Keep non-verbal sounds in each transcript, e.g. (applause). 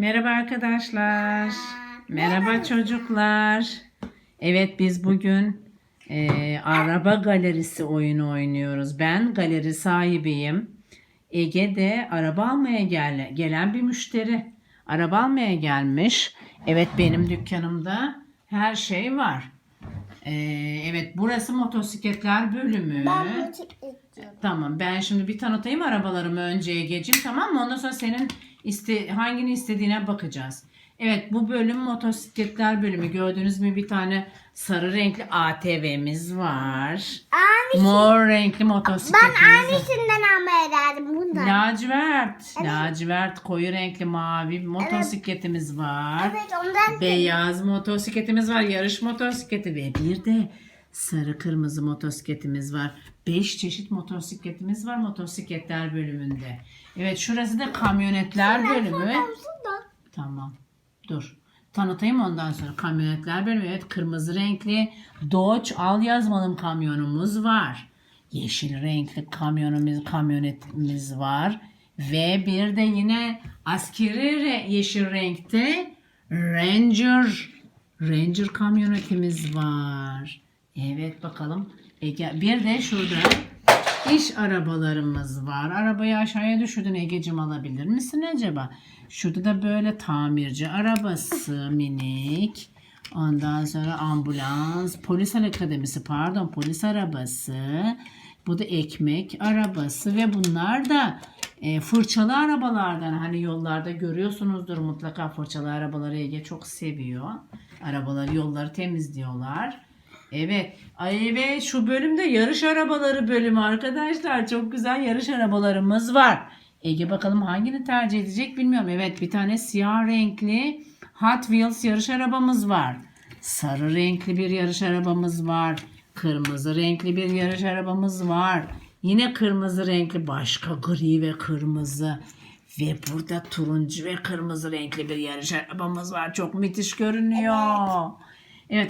Merhaba arkadaşlar. Merhaba çocuklar. Evet biz bugün e, araba galerisi oyunu oynuyoruz. Ben galeri sahibiyim. Ege de araba almaya gel gelen bir müşteri. Araba almaya gelmiş. Evet benim dükkanımda her şey var. E, evet burası motosikletler bölümü. Ben. Tamam ben şimdi bir tanıtayım arabalarımı önce Ege'cim tamam mı? Ondan sonra senin iste, hangini istediğine bakacağız. Evet bu bölüm motosikletler bölümü. Gördüğünüz gibi bir tane sarı renkli ATV'miz var. Aynı Mor renkli ben motosikletimiz var. aynısından almaya geldim bundan. Lacivert. Lacivert koyu renkli mavi motosikletimiz var. Evet ondan Beyaz motosikletimiz var. Yarış motosikleti ve bir de sarı kırmızı motosikletimiz var. 5 çeşit motosikletimiz var motosikletler bölümünde. Evet şurası da kamyonetler bölümü. Tamam. Dur. Tanıtayım ondan sonra. Kamyonetler bölümü. Evet kırmızı renkli Dodge al yazmalım kamyonumuz var. Yeşil renkli kamyonumuz, kamyonetimiz var. Ve bir de yine askeri re- yeşil renkte Ranger Ranger kamyonetimiz var. Evet bakalım. Ege, bir de şurada iş arabalarımız var. Arabayı aşağıya düşürdün Ege'cim alabilir misin acaba? Şurada da böyle tamirci arabası minik. Ondan sonra ambulans, polis akademisi pardon polis arabası. Bu da ekmek arabası ve bunlar da e, fırçalı arabalardan hani yollarda görüyorsunuzdur mutlaka fırçalı arabaları Ege çok seviyor. Arabaları yolları temizliyorlar. Evet. Ay ve şu bölümde yarış arabaları bölümü arkadaşlar. Çok güzel yarış arabalarımız var. Ege bakalım hangini tercih edecek bilmiyorum. Evet bir tane siyah renkli Hot Wheels yarış arabamız var. Sarı renkli bir yarış arabamız var. Kırmızı renkli bir yarış arabamız var. Yine kırmızı renkli başka gri ve kırmızı. Ve burada turuncu ve kırmızı renkli bir yarış arabamız var. Çok müthiş görünüyor. Evet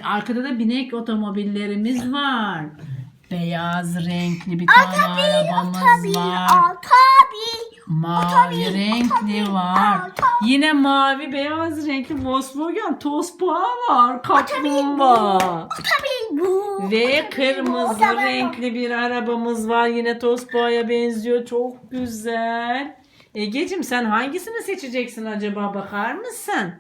arkada da binek otomobillerimiz var. Beyaz renkli bir tane arabamız var. Tabii. Mavi renkli var. Otomobil. Yine mavi beyaz renkli Volkswagen Tospa var. Kaplumbağa. Tabii bu. Ve kırmızı Otomobil. renkli bir arabamız var. Yine Tospa'ya benziyor. Çok güzel. Egeciğim sen hangisini seçeceksin acaba bakar mısın?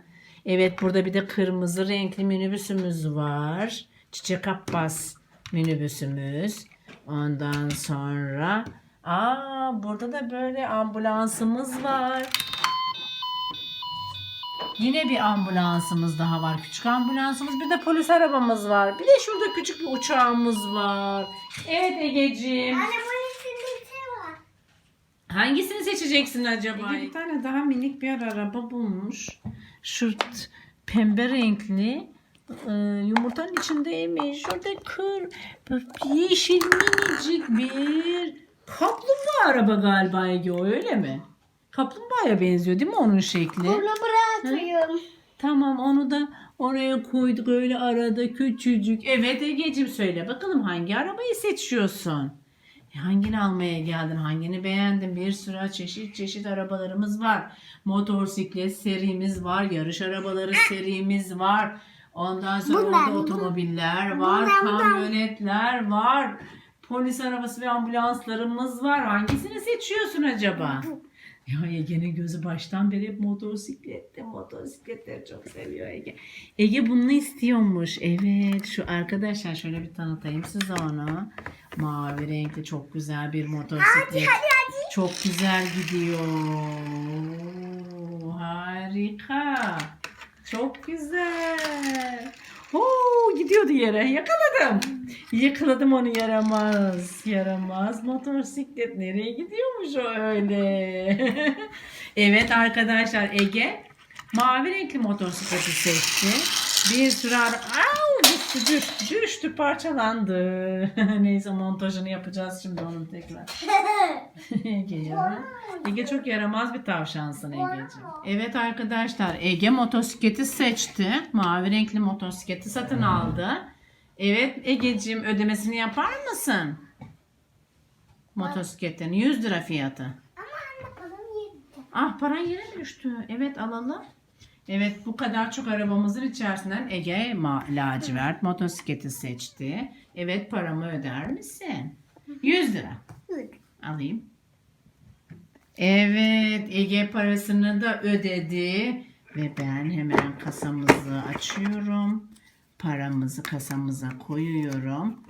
Evet burada bir de kırmızı renkli minibüsümüz var. Çiçek Abbas minibüsümüz. Ondan sonra aa burada da böyle ambulansımız var. Yine bir ambulansımız daha var. Küçük ambulansımız. Bir de polis arabamız var. Bir de şurada küçük bir uçağımız var. Evet Egeciğim. Anne bunun içinde bir şey var. Hangisini seçeceksin acaba? bir tane daha minik bir araba bulmuş. Şu pembe renkli e, yumurtanın içindeymiş. Şurada kır yeşil minicik bir kaplumbağa araba galiba Ege o öyle mi? Kaplumbağaya benziyor değil mi onun şekli? Bunu bırakıyorum. Tamam onu da oraya koyduk öyle arada küçücük. Evet Ege'cim söyle bakalım hangi arabayı seçiyorsun? Hangini almaya geldin? Hangini beğendin? Bir sürü çeşit çeşit arabalarımız var. Motosiklet serimiz var. Yarış arabaları serimiz var. Ondan sonra Bunlar, orada otomobiller var. Bunlar, bunlar. Kamyonetler var. Polis arabası ve ambulanslarımız var. Hangisini seçiyorsun acaba? Ya Ege'nin gözü baştan beri hep motosiklette. Motosikletleri çok seviyor Ege. Ege bunu istiyormuş. Evet şu arkadaşlar şöyle bir tanıtayım size onu. Mavi renkli çok güzel bir motosiklet. Çok güzel gidiyor. Harika. Çok güzel. Oo, gidiyordu yere. Yakaladım. Yakaladım onu yaramaz. Yaramaz motosiklet. Nereye gidiyormuş o öyle? (laughs) evet arkadaşlar Ege mavi renkli motosikleti seçti. Bir sürü ara... Düştü, düştü, düştü, parçalandı. (laughs) Neyse montajını yapacağız şimdi onun tekrar. (laughs) Ege ya. Ege çok yaramaz bir tavşansın Ege'ciğim. Evet arkadaşlar Ege motosikleti seçti. Mavi renkli motosikleti satın aldı. Evet Ege'ciğim ödemesini yapar mısın? Motosikletin 100 lira fiyatı. Ama anne param yedi. Ah paran yere düştü. Evet alalım. Evet bu kadar çok arabamızın içerisinden Ege ma- lacivert motosikleti seçti. Evet paramı öder misin? 100 lira. Alayım. Evet Ege parasını da ödedi. Ve ben hemen kasamızı açıyorum. Paramızı kasamıza koyuyorum.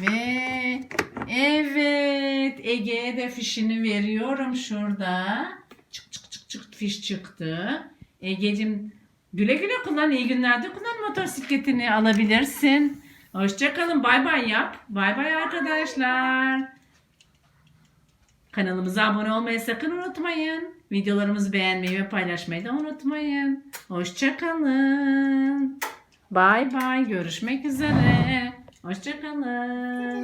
Ve evet Ege'ye de fişini veriyorum şurada. Çık çık çık çık fiş çıktı. Ege'cim güle güle kullan iyi günlerde kullan motosikletini alabilirsin. Hoşçakalın bay bay yap. Bay bay arkadaşlar. Kanalımıza abone olmayı sakın unutmayın. Videolarımızı beğenmeyi ve paylaşmayı da unutmayın. Hoşçakalın. Bay bay. Görüşmek üzere. Hoşçakalın.